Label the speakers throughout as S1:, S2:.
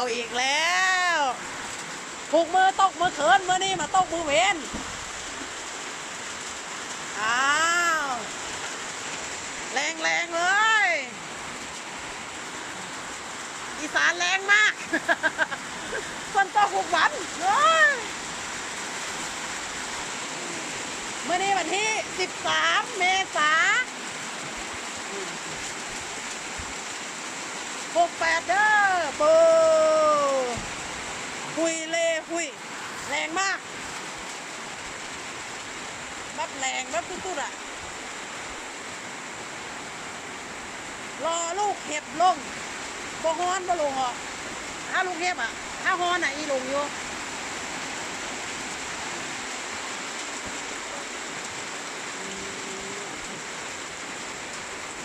S1: เอาอีกแล้วถูกมือตกมือเขินมือนี่มาตกมือเวนอ้าวแรงแรงๆเลย อีสานแรงมากฝนตกหุกวันเฮ้ยเมื่อนี้วันที่ 13 เมษาหกแปดเด้อปูหุยเล่หุยแรงมากแบบแรงแบบตุ๊ดๆอะ รอลูกเห็บลงบ่ฮ้อนบ่ลงอะถ้าลูกเห็บอะ ถ้าฮ้อนอะอีลงอยู่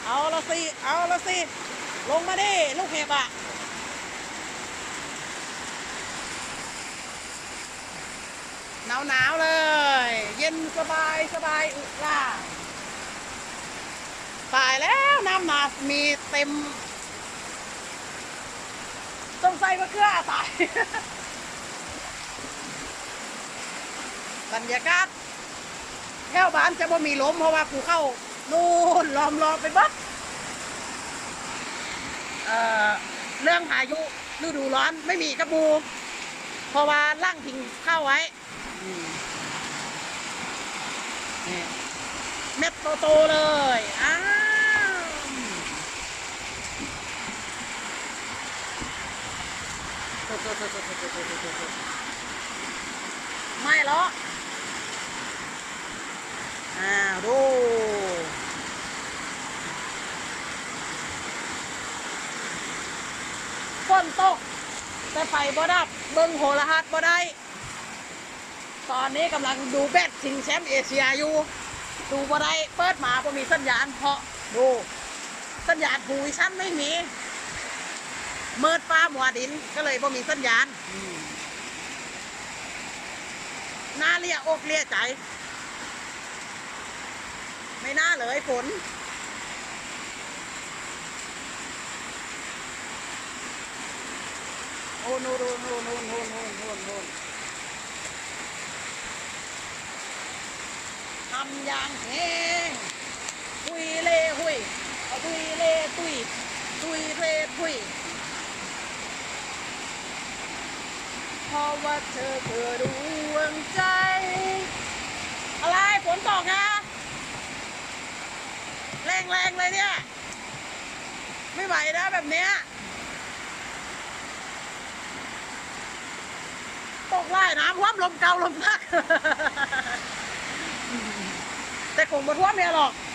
S1: เอาละสิ เอาละสิ ลงมาดิ ลูกเห็บอะ หนาวหนาวๆเลย สบายสบายอุล่าตายแล้วน้ำหนามีเต็มต้องใส่มะเขือตาย บรรยากาศแถวบ้านจะบ่มีลมเพราะว่าภูเข้านู่นล้อมรอบไปบัดเอ่อเรื่องพายุฤดูร้อนไม่มีกระบู เพราะว่าล่างทิ้งเข้าไว้อืม เม็ดโตๆเลยอ้าวไม่หรอกอ้าวดูฝนตกแต่ไฟบ่ดับเบิ่งโหระหัสบ่ได้ ตอนนี้กำลังดูแบดชิงแชมป์เอเชียอยู่ ดูบ่ได้เปิดมาบ่มีสัญญาณเพราะดู สัญญาณภูวิชั่นไม่มีเมิดฟ้าหมัวดินก็เลยบ่มีสัญญาณน่าเลียอกเลียใจ ไม่น่าเลยฝนโอ้โนโนโนโนโนโนโนโน ทำอย่างแห้งตุยเล่หุยตุยเล่ตุยตุยเล่ตุยเพราะว่าเธอคือดวงใจ อะไรฝนตกนะแรงๆเลยเนี่ย ไม่ไหวนะแบบเนี้ยตกไล่น้ำท่วมลมเกาลมพัก Vamos lá, menor.